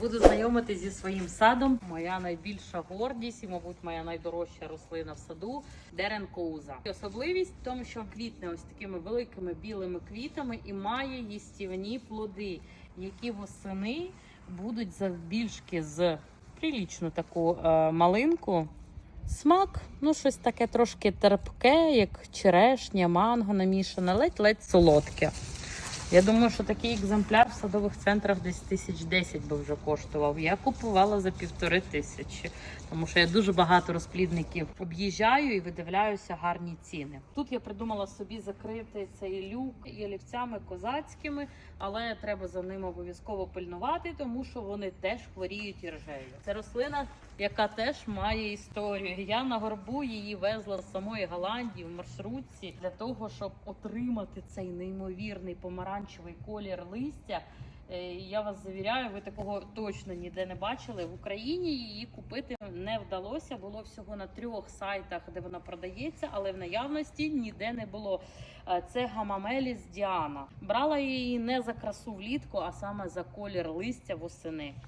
Буду знайомити зі своїм садом. Моя найбільша гордість і, мабуть, моя найдорожча рослина в саду дерен коуза. Особливість в тому, що квітне ось такими великими білими квітами і має їстівні плоди, які восени будуть завбільшки з прилічну таку е, малинку. Смак, ну щось таке трошки терпке, як черешня, манго намішане, ледь-ледь солодке. Я думаю, що такий екземпляр в садових центрах десь тисяч десять би вже коштував. Я купувала за півтори тисячі, тому що я дуже багато розплідників об'їжджаю і видивляюся гарні ціни. Тут я придумала собі закрити цей люк ялівцями козацькими, але треба за ним обов'язково пильнувати, тому що вони теж хворіють іржею. Це рослина, яка теж має історію. Я на горбу її везла з самої Голландії в маршрутці для того, щоб отримати цей неймовірний помаранчевий колір листя. Е, Я вас завіряю, ви такого точно ніде не бачили. В Україні її купити не вдалося. Було всього на трьох сайтах, де вона продається, але в наявності ніде не було. Е, Це гамамеліс Діана. Брала її не за красу влітку, а саме за колір листя восени.